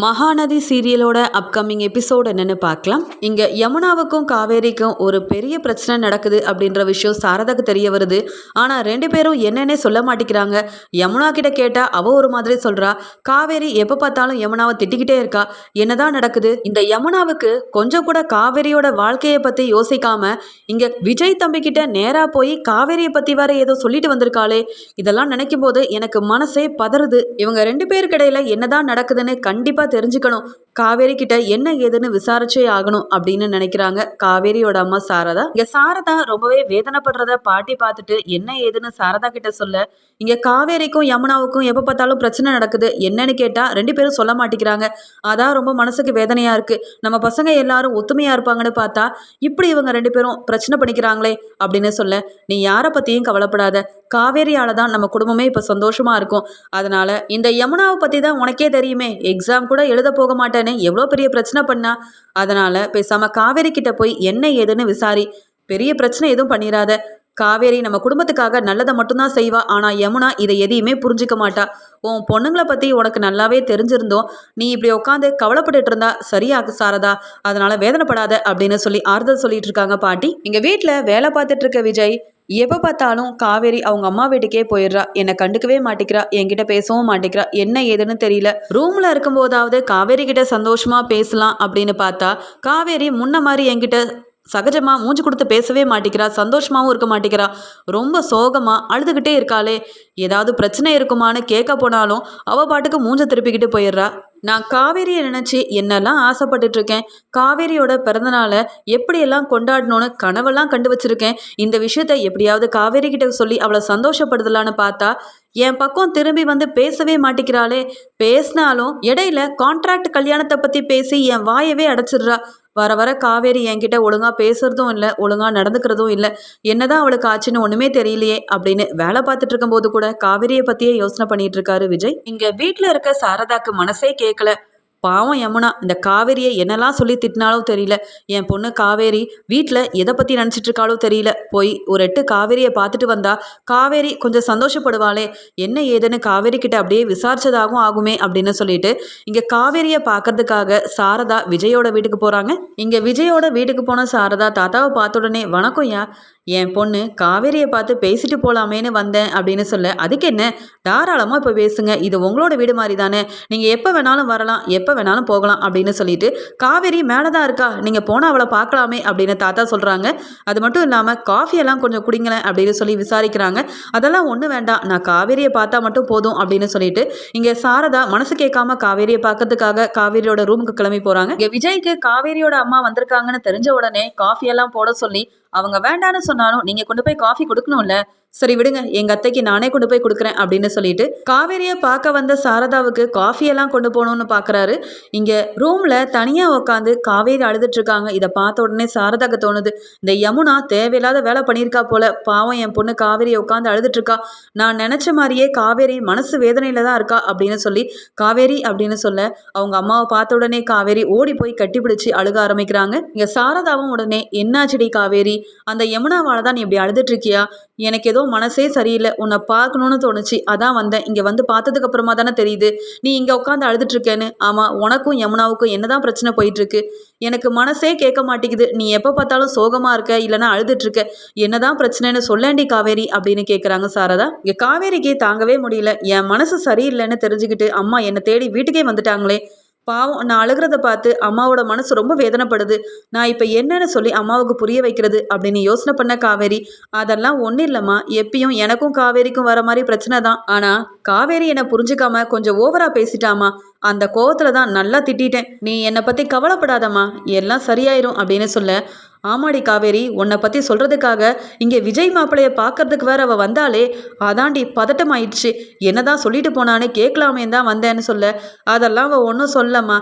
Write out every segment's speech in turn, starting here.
Mahanadi சீரியலோட upcoming episode என்னன்னு பார்க்கலாம். இங்கே யமுனாவுக்கும் காவேரிக்கும் ஒரு பெரிய பிரச்சனை நடக்குது அப்படின்ற விஷயம் சாரதாக்கு தெரிய வருது. ஆனால் ரெண்டு பேரும் என்னன்னே சொல்ல மாட்டேங்கிறாங்க. யமுனா கிட்ட கேட்டால் அவ ஒரு மாதிரி சொல்கிறா காவேரி எப்போ பார்த்தாலும் யமுனாவை திட்டிக்கிட்டே இருக்கா. என்னதான் நடக்குது? இந்த யமுனாவுக்கு கொஞ்சம் கூட காவேரியோட வாழ்க்கையை பற்றி யோசிக்காம இங்கே விஜய் தம்பி கிட்ட நேராக போய் காவேரியை பற்றி வேற ஏதோ சொல்லிட்டு வந்திருக்காளே. இதெல்லாம் நினைக்கும் போது எனக்கு மனசே பதறுது. இவங்க ரெண்டு பேருக்கு இடையில என்னதான் நடக்குதுன்னு கண்டிப்பாக தெரிஞ்சுக்கணும். காவேரி கிட்ட என்ன ஏதுன்னு விசாரிச்சே ஆகணும் அப்படின்னு நினைக்கிறாங்க காவேரியோட அம்மா சாரதா. இங்க சாரதா ரொம்பவே வேதனைப்படுறத பாட்டி பார்த்துட்டு என்ன ஏதுன்னு சாரதா கிட்ட சொல்ல இங்க காவேரிக்கும் யமுனாவுக்கும் எப்ப பார்த்தாலும் பிரச்சனை நடக்குது. என்னன்னு கேட்டா ரெண்டு பேரும் சொல்ல மாட்டேங்கிறாங்க அதான் ரொம்ப மனசுக்கு வேதனையா இருக்கு. நம்ம பசங்க எல்லாரும் ஒத்துமையா இருப்பாங்கன்னு பார்த்தா இப்படி இவங்க ரெண்டு பேரும் பிரச்சனை பண்ணிக்கிறாங்களே அப்படின்னு சொல்ல நீ யாரை பத்தியும் கவலைப்படாத. காவேரியால தான் நம்ம குடும்பமே இப்ப சந்தோஷமா இருக்கும். அதனால இந்த யமுனாவை பத்தி தான் உனக்கே தெரியுமே. எக்ஸாம் கூட எழுத போக மாட்டேன்னு எவ்வளோ பெரிய பிரச்சனை பண்ணா? அதனால பேசாம காவேரி கிட்ட போய் என்ன ஏதுன்னு விசாரி. பெரிய பிரச்சனை எதுவும் பண்ணிடாத காவேரி நம்ம குடும்பத்துக்காக நல்லதை மட்டும்தான் செய்வா. ஆனா யமுனா இதை எதையுமே புரிஞ்சுக்க மாட்டா. உன் பொண்ணுங்களை பத்தி உனக்கு நல்லாவே தெரிஞ்சிருந்தோம். நீ இப்படி உட்காந்து கவலைப்பட்டுட்டு இருந்தா சரியாக சாரதா. அதனால வேதனைப்படாத அப்படின்னு சொல்லி ஆறுதல் சொல்லிட்டு இருக்காங்க பாட்டி. எங்கள் வீட்டில் வேலை பார்த்துட்டு இருக்க விஜய். எப்போ பார்த்தாலும் காவேரி அவங்க அம்மா வீட்டுக்கே போயிடுறா. என்னை கண்டுக்கவே மாட்டேங்கிறா என்கிட்ட பேசவும் மாட்டேங்கிறா என்ன ஏதுன்னு தெரியல. ரூம்ல இருக்கும்போதாவது காவேரி கிட்ட சந்தோஷமா பேசலாம் அப்படின்னு பார்த்தா காவேரி முன்ன மாதிரி என்கிட்ட சகஜமாக மூஞ்சி கொடுத்து பேசவே மாட்டேங்கிறா சந்தோஷமாகவும் இருக்க மாட்டேங்கிறா ரொம்ப சோகமாக அழுதுகிட்டே இருக்காளே. ஏதாவது பிரச்சனை இருக்குமான்னு கேட்க போனாலும் அவள் பாட்டுக்கு மூஞ்ச திருப்பிக்கிட்டு போயிடுறா. நான் காவேரியை நினச்சி என்னெல்லாம் ஆசைப்பட்டுட்ருக்கேன்? காவேரியோட பிறந்தநாளை எப்படியெல்லாம் கொண்டாடணும்னு கனவெல்லாம் கண்டு வச்சிருக்கேன். இந்த விஷயத்த எப்படியாவது காவேரி கிட்ட சொல்லி அவளை சந்தோஷப்படுத்தலான்னு பார்த்தா என் பக்கம் திரும்பி வந்து பேசவே மாட்டேங்கிறாளே பேசினாலும் இடையில கான்ட்ராக்ட் கல்யாணத்தை பற்றி பேசி என் வாயவே அடைச்சிடுறா. வர வர காவேரி என்கிட்ட ஒழுங்காக பேசுறதும் இல்லை ஒழுங்காக நடந்துக்கிறதும் இல்லை. என்னதான் அவளுக்கு ஆச்சுன்னு ஒன்றுமே தெரியலையே அப்படின்னு வேலை பார்த்துட்டு இருக்கும்போது கூட காவேரியை பற்றியே யோசனை பண்ணிட்டு இருக்காரு விஜய். இங்கே வீட்டில் இருக்க சாரதாக்கு மனசே கேட்கல பாவம் யமுனா இந்த காவேரியை என்னெல்லாம் சொல்லி திட்டினாலும் தெரியல. என் பொண்ணு காவேரி வீட்டில் எதை பற்றி நினச்சிட்டு இருக்காளோ தெரியல. போய் ஒரு எட்டு காவேரியை பார்த்துட்டு வந்தா காவேரி கொஞ்சம் சந்தோஷப்படுவாளே. என்ன ஏதுன்னு காவேரி கிட்ட அப்படியே விசாரிச்சதாகவும் ஆகுமே அப்படின்னு சொல்லிட்டு இங்கே காவேரியை பார்க்கறதுக்காக சாரதா விஜயோட வீட்டுக்கு போகிறாங்க இங்கே விஜயோட வீட்டுக்கு போன சாரதா தாத்தாவை பார்த்த உடனே வணக்கம்யா என் பொண்ணு காவேரியை பார்த்து பேசிட்டு போகலாமேன்னு வந்தேன் அப்படின்னு சொல்ல அதுக்கு என்ன? தாராளமாக இப்போ பேசுங்க. இது உங்களோட வீடு மாதிரி தானே. நீங்கள் எப்போ வேணாலும் வரலாம். எப்போ வேணாலும் போகலாம் அப்படின்னு சொல்லிட்டு காவேரி மேலே தான் இருக்கா? நீங்கள் போனால் அவளை பார்க்கலாமே அப்படின்னு தாத்தா சொல்கிறாங்க அது மட்டும் இல்லாமல் காஃபியெல்லாம் கொஞ்சம் குடிங்களேன் அப்படின்னு சொல்லி விசாரிக்கிறாங்க. அதெல்லாம் ஒன்றும் வேண்டாம். நான் காவேரியை பார்த்தா மட்டும் போதும் அப்படின்னு சொல்லிட்டு இங்கே சாரதா மனசு கேட்காம காவேரியை பார்க்கறதுக்காக காவேரியோட ரூமுக்கு கிளம்பி போகிறாங்க இங்கே விஜய்க்கு காவேரியோட அம்மா வந்திருக்காங்கன்னு தெரிஞ்ச உடனே காஃபியெல்லாம் போட சொல்லி அவங்க வேண்டான்னு சொன்னாலும் நீங்கள் கொண்டு போய் காஃபி கொடுக்கணும்ல. சரி விடுங்க எங்கள் அத்தைக்கு நானே கொண்டு போய் கொடுக்குறேன் அப்படின்னு சொல்லிட்டு காவேரியை பார்க்க வந்த சாரதாவுக்கு காஃபியெல்லாம் கொண்டு போகணும்னு பார்க்குறாரு இங்கே ரூமில் தனியாக உட்காந்து காவேரி அழுதுட்டு இருக்காங்க. இதை பார்த்த உடனே சாரதாக்கு தோணுது இந்த யமுனா தேவையில்லாத வேலை பண்ணியிருக்கா போல. பாவம் என் பொண்ணு காவேரியை உட்காந்து அழுதுட்டு இருக்கா. நான் நினச்ச மாதிரியே காவேரி மனசு வேதனையில் தான் இருக்கா அப்படின்னு சொல்லி காவேரி அப்படின்னு சொல்ல அவங்க அம்மாவை பார்த்த உடனே காவேரி ஓடி போய் கட்டிப்பிடிச்சு அழுக ஆரம்பிக்கிறாங்க. இங்கே சாரதாவும் உடனே என்னாச்சுடி காவேரி? அந்த யமுனாவால் தான் நீ இப்படி அழுதுட்டு இருக்கியா எனக்கு ஏதோ மனசே சரியில்லை. உன்னை பார்க்கணும்னு தோணுச்சு. அதான் வந்தேன். இங்கே வந்து பார்த்ததுக்கு அப்புறமா தானே தெரியுது. நீ இங்கே உட்காந்து அழுதுட்டு இருக்கேன்னு ஆமாம் உனக்கும் யமுனாவுக்கும் என்னதான் பிரச்சனை போயிட்டு இருக்கு எனக்கு மனசே கேட்க மாட்டேங்குது. நீ எப்போ பார்த்தாலும் சோகமாக இருக்க இல்லைன்னா அழுதுட்டு இருக்க என்னதான் பிரச்சனைன்னு சொல்லேண்டி காவேரி அப்படின்னு கேட்குறாங்க சாரதா. இங்கே காவேரிக்கு தாங்கவே முடியல. என் மனசு சரியில்லைன்னு தெரிஞ்சுக்கிட்டு அம்மா என்னை தேடி வீட்டுக்கே வந்துட்டாங்களே. பாவம் நான் அழுகிறத பார்த்து அம்மாவோட மனசு ரொம்ப வேதனைப்படுது. நான் இப்போ என்னன்னு சொல்லி அம்மாவுக்கு புரிய வைக்கிறது அப்படின்னு யோசனை பண்ண காவேரி. அதெல்லாம் ஒன்றும் இல்லைம்மா. எப்பயும் எனக்கும் காவேரிக்கும் வர மாதிரி பிரச்சனை தான். ஆனால் காவேரி என்னை புரிஞ்சுக்காம கொஞ்சம் ஓவரா பேசிட்டாமா அந்த கோவத்தில் தான் நல்லா திட்டிட்டேன். நீ என்னை பற்றி கவலைப்படாதம்மா. எல்லாம் சரியாயிரும் அப்படின்னு சொல்ல ஆமாடி காவேரி உன்னை பற்றி சொல்கிறதுக்காக இங்கே விஜய் மாப்பிளைய பார்க்கறதுக்கு வேற அவள் வந்தாலே அதாண்டி பதட்டமாயிடுச்சு. என்னதான் சொல்லிட்டு போனான்னு கேட்கலாமே தான் வந்தேன்னு சொல்ல. அதெல்லாம் அவள் ஒன்றும் சொல்லம்மா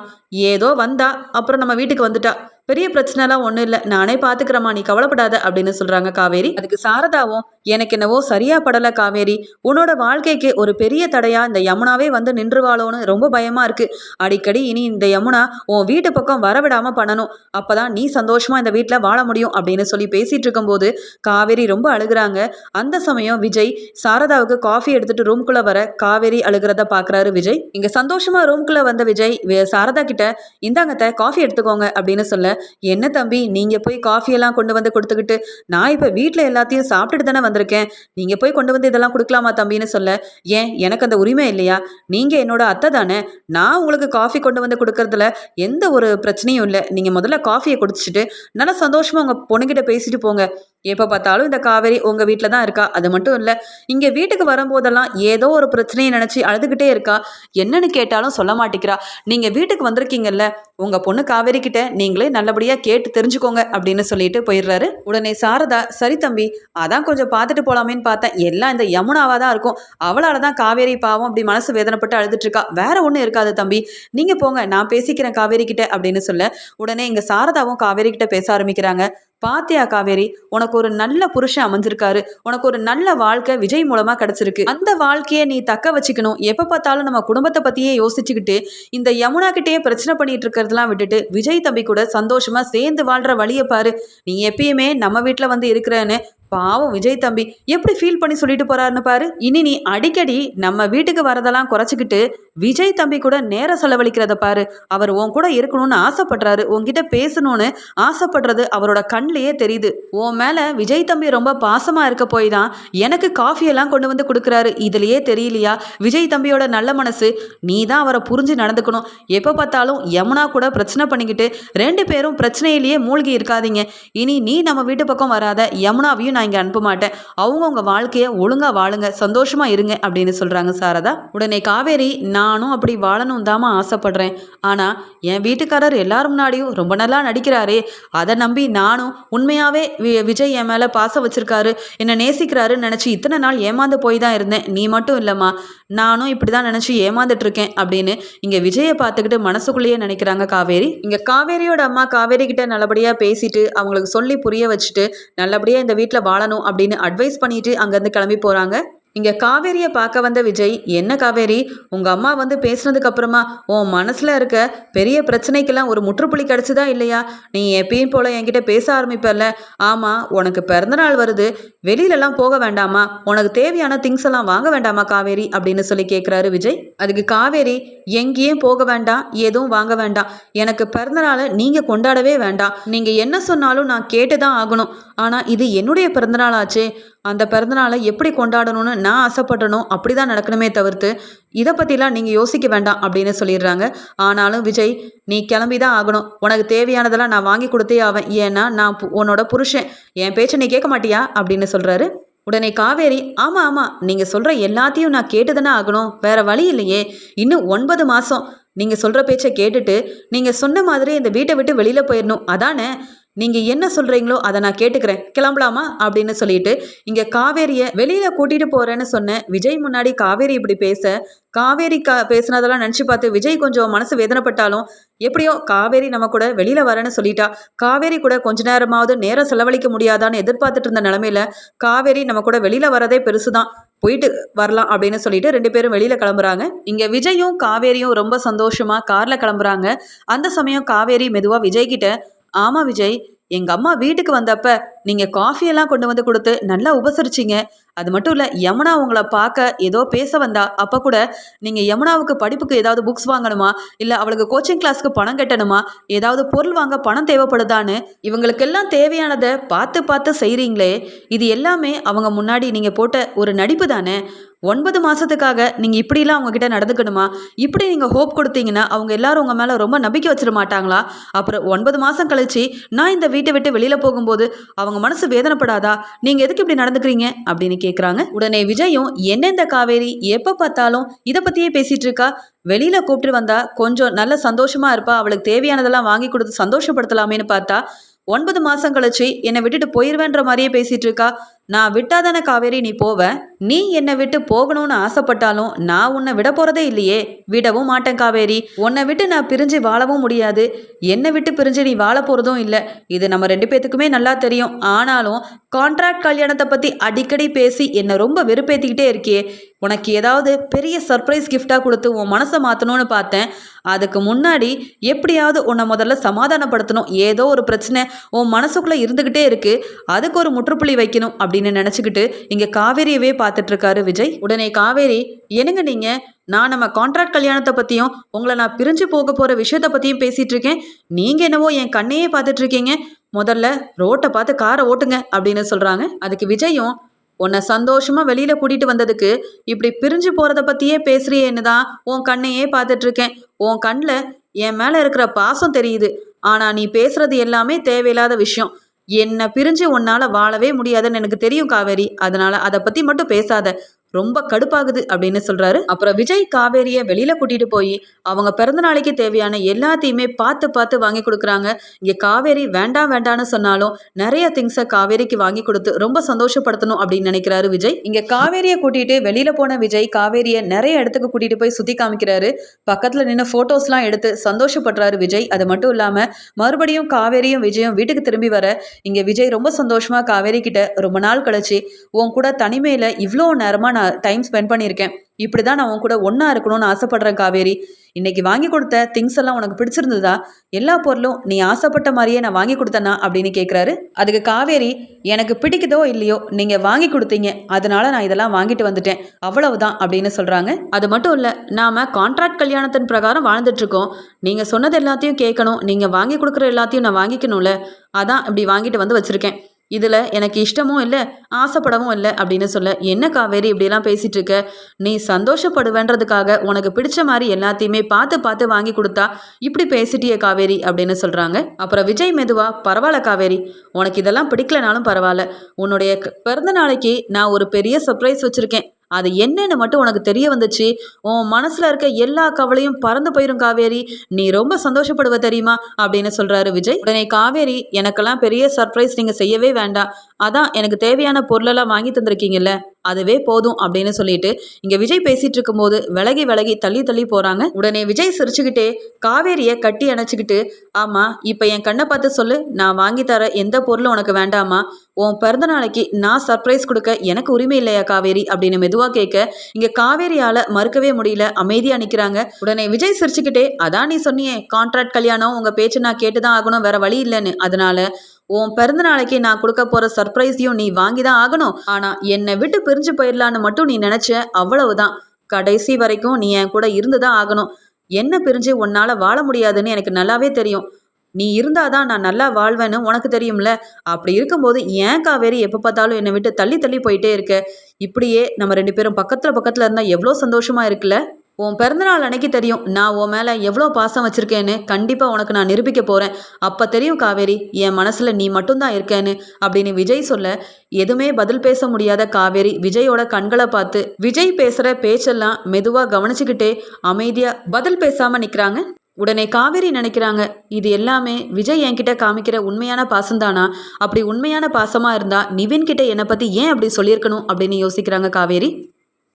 ஏதோ வந்தா அப்புறம் நம்ம வீட்டுக்கு வந்துட்டா. பெரிய பிரச்சனைலாம் ஒன்றும் இல்லை. நானே பார்த்துக்கிறேம்மா நீ கவலைப்படாத அப்படின்னு சொல்கிறாங்க காவேரி. அதுக்கு சாரதாவும் எனக்கு என்னவோ சரியா படலை காவேரி. உன்னோட வாழ்க்கைக்கு ஒரு பெரிய தடையாக இந்த யமுனாவே வந்து நின்றுவாளோன்னு ரொம்ப பயமாக இருக்குது அடிக்கடி இனி இந்த யமுனா உன் வீட்டு பக்கம் வரவிடாமல் பண்ணணும். அப்பதான் நீ சந்தோஷமாக இந்த வீட்டில் வாழ முடியும் அப்படின்னு சொல்லி பேசிகிட்டு இருக்கும்போது காவேரி ரொம்ப அழுகுறாங்க. அந்த சமயம் விஜய் சாரதாவுக்கு காஃபி எடுத்துகிட்டு ரூம்குள்ளே வர காவேரி அழுகிறத பார்க்குறாரு விஜய். இங்கே சந்தோஷமாக ரூம்குள்ள வந்த விஜய் வே- சாரதா கிட்ட இந்தாங்கத்த காஃபி எடுத்துக்கோங்க அப்படின்னு சொல்ல என்ன தம்பி நீங்கள் போய் காஃபியெல்லாம் கொண்டு வந்து கொடுத்துக்கிட்டு நான் இப்போ வீட்டில் எல்லாத்தையும் சாப்பிட்டுட்டு தானே வந்திருக்கேன். நீங்கள் போய் கொண்டு வந்து இதெல்லாம் கொடுக்கலாமா தம்பின்னு சொல்ல ஏன் எனக்கு அந்த உரிமை இல்லையா? நீங்கள் என்னோட அத்தை தானே. நான் உங்களுக்கு காஃபி கொண்டு வந்து கொடுக்கறதுல எந்த ஒரு பிரச்சனையும் இல்லை. நீங்கள் முதல்ல காஃபியை குடிச்சிட்டு நல்லா சந்தோஷமாக உங்கள் பொண்ணுகிட்ட பேசிட்டு போங்க. எப்போ பார்த்தாலும் இந்த காவேரி உங்கள் வீட்டில் தான் இருக்கா? அது மட்டும் இல்லை இங்கே வீட்டுக்கு வரும்போதெல்லாம் ஏதோ ஒரு பிரச்சனையை நினச்சி அழுதுகிட்டே இருக்கா? என்னன்னு கேட்டாலும் சொல்ல மாட்டேங்கிறா. நீங்கள் வீட்டுக்கு வந்திருக்கீங்கல்ல உங்கள் பொண்ணு காவேரி கிட்ட நீங்களே நல்ல நல்லபடியாக கேட்டு தெரிஞ்சுக்கோங்க அப்படின்னு சொல்லிட்டு போயிடுறாரு. உடனே சாரதா சரி தம்பி அதான் கொஞ்சம் பார்த்துட்டு போகலாமேன்னு பார்த்தேன் எல்லாம் இந்த யமுனாவாக தான் இருக்கும். அவளால தான் காவேரி பாவம் அப்படி மனசு வேதனைப்பட்டு அழுதுட்டு இருக்கா. வேற ஒன்றும் இருக்காது தம்பி. நீங்கள் போங்க நான் பேசிக்கிறேன் காவேரி கிட்ட அப்படின்னு சொல்ல உடனே இங்கே சாரதாவும் காவேரி கிட்ட பேச ஆரம்பிக்கிறாங்க. பாத்தியா காவேரி உனக்கு ஒரு நல்ல புருஷன் அமைஞ்சிருக்காரு உனக்கு ஒரு நல்ல வாழ்க்கை விஜய் மூலமா கிடைச்சிருக்கு. அந்த வாழ்க்கையை நீ தக்க வச்சுக்கணும். எப்ப பார்த்தாலும் நம்ம குடும்பத்தை பத்தியே யோசிச்சுக்கிட்டு இந்த யமுனா கிட்டேயே பிரச்சனை பண்ணிட்டு இருக்கிறதெல்லாம் விட்டுட்டு விஜய் தம்பி கூட சந்தோஷமா சேர்ந்து வாழ்ற வழியை பாரு. நீ எப்பயுமே நம்ம வீட்டுல வந்து இருக்கிறேன்னு பாவம் விஜய் தம்பி எப்படி ஃபீல் பண்ணி சொல்லிட்டு போறாருன்னு பாரு. இனி நீ அடிக்கடி நம்ம வீட்டுக்கு வரதெல்லாம் குறைச்சிக்கிட்டு விஜய் தம்பி கூட நேரம் செலவழிக்கிறத பாரு. அவர் உன் கூட இருக்கணும்னு ஆசைப்படுறாரு. உன்கிட்ட பேசணும்னு ஆசைப்படுறது அவரோட கண்ணிலேயே தெரியுது. உன் மேல விஜய் தம்பி ரொம்ப பாசமா இருக்க போய் தான் எனக்கு காஃபி எல்லாம் கொண்டு வந்து கொடுக்குறாரு. இதுலயே தெரியலையா? விஜய் தம்பியோட நல்ல மனசு. நீ தான் அவரை புரிஞ்சு நடந்துக்கணும். எப்போ பார்த்தாலும் யமுனா கூட பிரச்சனை பண்ணிக்கிட்டு ரெண்டு பேரும் பிரச்சனையிலேயே மூழ்கி இருக்காதீங்க. இனி நீ நம்ம வீட்டு பக்கம் வராத. யமுனாவையும் நான் இங்கே அனுப்ப மாட்டேன். அவங்கவுங்க வாழ்க்கையை ஒழுங்காக வாழுங்க சந்தோஷமாக இருங்க அப்படின்னு சொல்கிறாங்க சாரதா. உடனே காவேரி நானும் அப்படி வாழணும் தாமா ஆசைப்படுறேன். ஆனால் என் வீட்டுக்காரர் எல்லாரும் முன்னாடியும் ரொம்ப நல்லா நடிக்கிறாரே. அதை நம்பி நானும் உண்மையாகவே வி- விஜய் என் மேலே பாசம் வச்சிருக்காரு. என்னை நேசிக்கிறாருன்னு நினச்சி இத்தனை நாள் ஏமாந்து போய் தான் இருந்தேன். நீ மட்டும் இல்லைம்மா நானும் இப்படி தான் நினச்சி ஏமாந்துட்ருக்கேன் அப்படின்னு இங்கே விஜயை பார்த்துக்கிட்டு மனசுக்குள்ளேயே நினைக்கிறாங்க காவேரி. இங்கே காவேரியோட அம்மா காவேரி கிட்ட நல்லபடியாக பேசிட்டு அவங்களுக்கு சொல்லி புரிய வச்சுட்டு நல்லபடியாக இந்த வீட்டில் வாழணும் அப்படின்னு அட்வைஸ் பண்ணிட்டு அங்கேருந்து கிளம்பி போகிறாங்க இங்கே காவேரியை பார்க்க வந்த விஜய் என்ன காவேரி? உங்கள் அம்மா வந்து பேசுனதுக்கு அப்புறமா உன் மனசில் இருக்க பெரிய பிரச்சனைக்கெல்லாம் ஒரு முற்றுப்புள்ளி கிடச்சிதா இல்லையா? நீ எப்பயும் போல் என்கிட்ட பேச ஆரம்பிப்பல்ல. ஆமாம் உனக்கு பிறந்தநாள் வருது. வெளியிலலாம் போக வேண்டாமா? உனக்கு தேவையான திங்ஸ் எல்லாம் வாங்க வேண்டாமா காவேரி? அப்படின்னு சொல்லி கேட்குறாரு விஜய். அதுக்கு காவேரி எங்கேயும் போக வேண்டாம் எதுவும் வாங்க வேண்டாம். எனக்கு பிறந்தநாளை நீங்கள் கொண்டாடவே வேண்டாம். நீங்கள் என்ன சொன்னாலும் நான் கேட்டு தான் ஆகணும். ஆனால் இது என்னுடைய பிறந்தநாள் ஆச்சே. அந்த பிறந்தநாளை எப்படி கொண்டாடணும்னு நான் ஆசைப்படணும் அப்படி தான் நடக்கணுமே தவிர்த்து இதை பற்றிலாம் நீங்கள் யோசிக்க வேண்டாம் அப்படின்னு சொல்லிடுறாங்க. ஆனாலும் விஜய் நீ கிளம்பி தான் ஆகணும். உனக்கு தேவையானதெல்லாம் நான் வாங்கி கொடுத்தே ஆவேன். ஏன்னா நான் பு- உன்னோட புருஷன். என் பேச்சை நீ கேட்க மாட்டியா? அப்படின்னு சொல்கிறாரு உடனே காவேரி ஆமாம் ஆமாம் நீங்கள் சொல்கிற எல்லாத்தையும் நான் கேட்டு தானே ஆகணும். வேறு வழி இல்லையே. இன்னும் ஒன்பது மாதம் நீங்கள் சொல்கிற பேச்சை கேட்டுட்டு நீங்கள் சொன்ன மாதிரி இந்த வீட்டை விட்டு வெளியில் போயிடணும். அதானே? நீங்கள் என்ன சொல்கிறீங்களோ அதை நான் கேட்டுக்கிறேன். கிளம்பலாமா? அப்படின்னு சொல்லிட்டு இங்கே காவேரியை வெளியில் கூட்டிகிட்டு போகிறேன்னு சொன்ன விஜய் முன்னாடி காவேரி இப்படி பேச காவேரி கா பேசுனதெல்லாம் நினச்சி பார்த்து விஜய் கொஞ்சம் மனசு வேதனைப்பட்டாலும் எப்படியோ காவேரி நம்ம கூட வெளியில் வரேன்னு சொல்லிட்டா. காவேரி கூட கொஞ்ச நேரமாவது நேரம் செலவழிக்க முடியாதான்னு எதிர்பார்த்துட்டு இருந்த நிலமையில காவேரி நம்ம கூட வெளியில் வரதே பெருசு தான் போயிட்டு வரலாம் அப்படின்னு சொல்லிட்டு ரெண்டு பேரும் வெளியில் கிளம்புறாங்க. இங்கே விஜயும் காவேரியும் ரொம்ப சந்தோஷமாக காரில் கிளம்புறாங்க. அந்த சமயம் காவேரி மெதுவாக விஜய்கிட்ட ஆமாம் ஆமா விஜய் எங்க அம்மா வீட்டுக்கு வந்தப்ப நீங்க காஃபி எல்லாம் கொண்டு வந்து கொடுத்து நல்லா உபசரிச்சீங்க. அது மட்டும் இல்ல யமுனா உங்களை பார்க்க ஏதோ பேச வந்தா அப்ப கூட நீங்க யமுனாவுக்கு படிப்புக்கு ஏதாவது புக்ஸ் வாங்கணுமா? இல்ல அவளுக்கு கோச்சிங் கிளாஸ்க்கு பணம் கட்டணுமா? ஏதாவது பொருள் வாங்க பணம் தேவைப்படுதான்னு இவங்களுக்கெல்லாம் தேவையானதை பார்த்து பார்த்து செய்றீங்களே இது எல்லாமே அவங்க முன்னாடி நீங்க போட்ட ஒரு நடிப்பு தானே ஒன்பது மாதத்துக்காக நீங்கள் இப்படிலாம் அவங்கக்கிட்ட நடந்துக்கணுமா? இப்படி நீங்கள் ஹோப் கொடுத்தீங்கன்னா அவங்க எல்லாரும் உங்கள் மேலே ரொம்ப நம்பிக்கை வச்சிட மாட்டாங்களா? அப்புறம் ஒன்பது மாதம் கழிச்சு நான் இந்த வீட்டை விட்டு வெளியில் போகும்போது அவங்க மனசு வேதனைப்படாதா? நீங்கள் எதுக்கு இப்படி நடந்துக்கிறீங்க? அப்படின்னு கேட்குறாங்க உடனே விஜயும் என்னெந்த காவேரி? எப்போ பார்த்தாலும் இதை பற்றியே பேசிகிட்டு இருக்கா? வெளியில் கூப்பிட்டு வந்தால் கொஞ்சம் நல்ல சந்தோஷமாக இருப்பா. அவளுக்கு தேவையானதெல்லாம் வாங்கி கொடுத்து சந்தோஷப்படுத்தலாமேன்னு பார்த்தா ஒன்பது மாதம் கழிச்சு என்னை விட்டுட்டு போயிடுவேன்ற மாதிரியே பேசிகிட்டு இருக்கா. நான் விட்டாதானே காவேரி நீ போவ? நீ என்னை விட்டு போகணும்னு ஆசைப்பட்டாலும் நான் உன்னை விட போறதே இல்லையே. விடவும் மாட்டேன் காவேரி. உன்னை விட்டு நான் பிரிஞ்சு வாழவும் முடியாது. என்னை விட்டு பிரிஞ்சு நீ வாழ போறதும் இல்லை. இது நம்ம ரெண்டு பேத்துக்குமே நல்லா தெரியும். ஆனாலும் கான்ட்ராக்ட் கல்யாணத்தை பத்தி அடிக்கடி பேசி என்னை ரொம்ப வெறுப்பேத்திக்கிட்டே இருக்கியே. உனக்கு ஏதாவது பெரிய சர்ப்ரைஸ் கிஃப்டாக கொடுத்து உன் மனசை மாற்றணும்னு பார்த்தேன். அதுக்கு முன்னாடி எப்படியாவது உன்னை முதல்ல சமாதானப்படுத்தணும். ஏதோ ஒரு பிரச்சனை உன் மனசுக்குள்ளே இருந்துக்கிட்டே இருக்கு. அதுக்கு ஒரு முற்றுப்புள்ளி வைக்கணும். அப்படி அப்படின்னு நினச்சிக்கிட்டு இங்கே காவேரியவே பார்த்துட்ருக்காரு விஜய். உடனே காவேரி என்னங்க நீங்கள் நான் நம்ம கான்ட்ராக்ட் கல்யாணத்தை பற்றியும் உங்களை நான் பிரிஞ்சு போக போகிற விஷயத்தை பற்றியும் பேசிகிட்டு இருக்கேன் நீங்கள் என்னவோ என் கண்ணையே பார்த்துட்ருக்கீங்க. முதல்ல ரோட்டை பார்த்து காரை ஓட்டுங்க அப்படின்னு சொல்கிறாங்க அதுக்கு விஜயும் உன்னை சந்தோஷமா வெளியில கூட்டிட்டு வந்ததுக்கு இப்படி பிரிஞ்சு போறத பத்தியே பேசுறியேன்னு தான் உன் கண்ணையே பார்த்துட்டு இருக்கேன் உன் கண்ணில் என் மேல இருக்கிற பாசம் தெரியுது. ஆனா நீ பேசுறது எல்லாமே தேவையில்லாத விஷயம். என்னை பிரிஞ்சு உன்னால வாழவே முடியாதுன்னு எனக்கு தெரியும் காவேரி. அதனால அதை பத்தி மட்டும் பேசாத. ரொம்ப கடுப்பாகுது அப்படின்னு சொல்றாரு. அப்புறம் விஜய் காவேரியை வெளியில கூட்டிட்டு போய் அவங்க பிறந்த நாளைக்கு தேவையான எல்லாத்தையுமே பார்த்து பார்த்து வாங்கி கொடுக்குறாங்க. இங்க காவேரி வேண்டாம் வேண்டாம்னு சொன்னாலும் நிறைய திங்ஸை காவேரிக்கு வாங்கி கொடுத்து ரொம்ப சந்தோஷப்படுத்தணும் அப்படின்னு நினைக்கிறாரு விஜய். இங்க காவேரியை கூட்டிட்டு வெளியில போன விஜய் காவேரியை நிறைய இடத்துக்கு கூட்டிட்டு போய் சுத்தி காமிக்கிறாரு. பக்கத்துல நின்று போட்டோஸ்லாம் எடுத்து சந்தோஷப்படுறாரு விஜய். அது மட்டும் இல்லாம மறுபடியும் காவேரியும் விஜயும் வீட்டுக்கு திரும்பி வர இங்க விஜய் ரொம்ப சந்தோஷமா காவேரி கிட்ட ரொம்ப நாள் கழிச்சு உன் கூட தனிமையில இவ்வளோ நேரமா நான் டைம் ஸ்பெண்ட் பண்ணியிருக்கேன். இப்படி தான் நான் உன் கூட ஒன்றா இருக்கணும்னு ஆசைப்படுறேன் காவேரி. இன்னைக்கு வாங்கி கொடுத்த திங்ஸ் எல்லாம் உனக்கு பிடிச்சிருந்ததா? எல்லா பொருளும் நீ ஆசைப்பட்ட மாதிரியே நான் வாங்கி கொடுத்தேனா அப்படின்னு கேட்குறாரு அதுக்கு காவேரி எனக்கு பிடிக்குதோ இல்லையோ நீங்கள் வாங்கி கொடுத்தீங்க. அதனால நான் இதெல்லாம் வாங்கிட்டு வந்துட்டேன். அவ்வளவுதான் அப்படின்னு சொல்கிறாங்க அது மட்டும் இல்லை நாம் கான்ட்ராக்ட் கல்யாணத்தின் பிரகாரம் வாழ்ந்துட்டுருக்கோம் நீங்கள் சொன்னது எல்லாத்தையும் கேட்கணும். நீங்கள் வாங்கி கொடுக்குற எல்லாத்தையும் நான் வாங்கிக்கணும்ல. அதான் இப்படி வாங்கிட்டு வந்து வச்சுருக்கேன். இதில் எனக்கு இஷ்டமும் இல்லை ஆசைப்படவும் இல்லை அப்படின்னு சொல்ல என்ன காவேரி இப்படிலாம் பேசிகிட்டு இருக்க நீ சந்தோஷப்படுவேன்றதுக்காக உனக்கு பிடிச்ச மாதிரி எல்லாத்தையுமே பார்த்து பார்த்து வாங்கி கொடுத்தா இப்படி பேசிட்டிய காவேரி? அப்படின்னு சொல்கிறாங்க அப்புறம் விஜய் மெதுவா பரவாயில்ல காவேரி உனக்கு இதெல்லாம் பிடிக்கலனாலும் பரவாயில்ல. உன்னுடைய பிறந்த நாளைக்கு நான் ஒரு பெரிய சர்ப்ரைஸ் வச்சுருக்கேன். அது என்னன்னு மட்டும் உனக்கு தெரிய வந்துச்சு? உன் மனசில் இருக்க எல்லா கவலையும் பறந்து போயிரும் காவேரி. நீ ரொம்ப சந்தோஷப்படுவ தெரியுமா? அப்படின்னு சொல்றாரு விஜய். உடனே காவேரி எனக்கெல்லாம் பெரிய சர்ப்ரைஸ் நீங்க செய்யவே வேண்டாம். அதான் எனக்கு தேவையான பொருளெல்லாம் வாங்கி தந்திருக்கீங்கல்ல அதுவே போதும் அப்படின்னு சொல்லிட்டு இங்க விஜய் பேசிட்டு இருக்கும்போது விலகி விலகி தள்ளி தள்ளி போறாங்க. உடனே விஜய் சிரிச்சுக்கிட்டே காவேரியை கட்டி அணைச்சிக்கிட்டு ஆமா இப்ப என் கண்ணை பார்த்து சொல்லு நான் வாங்கி தர எந்த பொருளும் உனக்கு வேண்டாமா? உன் பிறந்த நாளைக்கு நான் சர்ப்ரைஸ் கொடுக்க எனக்கு உரிமை இல்லையா காவேரி? அப்படின்னு மெதுவா கேட்க இங்க காவேரியால மறுக்கவே முடியல அமைதியா நிக்கிறாங்க. உடனே விஜய் சிரிச்சுக்கிட்டே அதான் நீ சொன்னியே கான்ட்ராக்ட் கல்யாணம் உங்க பேச்சு நான் கேட்டுதான் ஆகணும் வேற வழி இல்லைன்னு. அதனால உன் பிறந்த நாளைக்கு நான் கொடுக்க போற சர்ப்ரைஸையும் நீ வாங்கி தான் ஆகணும். ஆனா என்னை விட்டு பிரிஞ்சு போயிடலான்னு மட்டும் நீ நினைச்ச அவ்வளவுதான். கடைசி வரைக்கும் நீ என் கூட இருந்து தான் ஆகணும். என்ன பிரிஞ்சு உன்னால வாழ முடியாதுன்னு எனக்கு நல்லாவே தெரியும். நீ இருந்தாதான் நான் நல்லா வாழ்வேன்னு உனக்கு தெரியும்ல. அப்படி இருக்கும்போது ஏன் காவேரி எப்போ பார்த்தாலும் என்னை விட்டு தள்ளி தள்ளி போயிட்டே இருக்க? இப்படியே நம்ம ரெண்டு பேரும் பக்கத்தில் பக்கத்தில் இருந்தால் எவ்வளோ சந்தோஷமா இருக்குல்ல? உன் பிறந்தநாள் அன்னைக்கு தெரியும். நான் உன் மேலே எவ்வளோ பாசம் வச்சுருக்கேன்னு கண்டிப்பாக உனக்கு நான் நிரூபிக்க போகிறேன் அப்போ தெரியும் காவேரி என் மனசில் நீ மட்டும்தான் இருக்கேன்னு அப்படின்னு விஜய் சொல்ல எதுவுமே பதில் பேச முடியாத காவேரி விஜயோட கண்களை பார்த்து விஜய் பேசுகிற பேச்செல்லாம் மெதுவாக கவனிச்சுக்கிட்டே அமைதியாக பதில் பேசாமல் நிற்கிறாங்க உடனே காவேரி நினைக்கிறாங்க இது எல்லாமே விஜய் என்கிட்ட காமிக்கிற உண்மையான பாசம்தானா? அப்படி உண்மையான பாசமாக இருந்தால் நிவின் கிட்ட என்னை பற்றி ஏன் அப்படி சொல்லியிருக்கணும்? அப்படின்னு யோசிக்கிறாங்க காவேரி.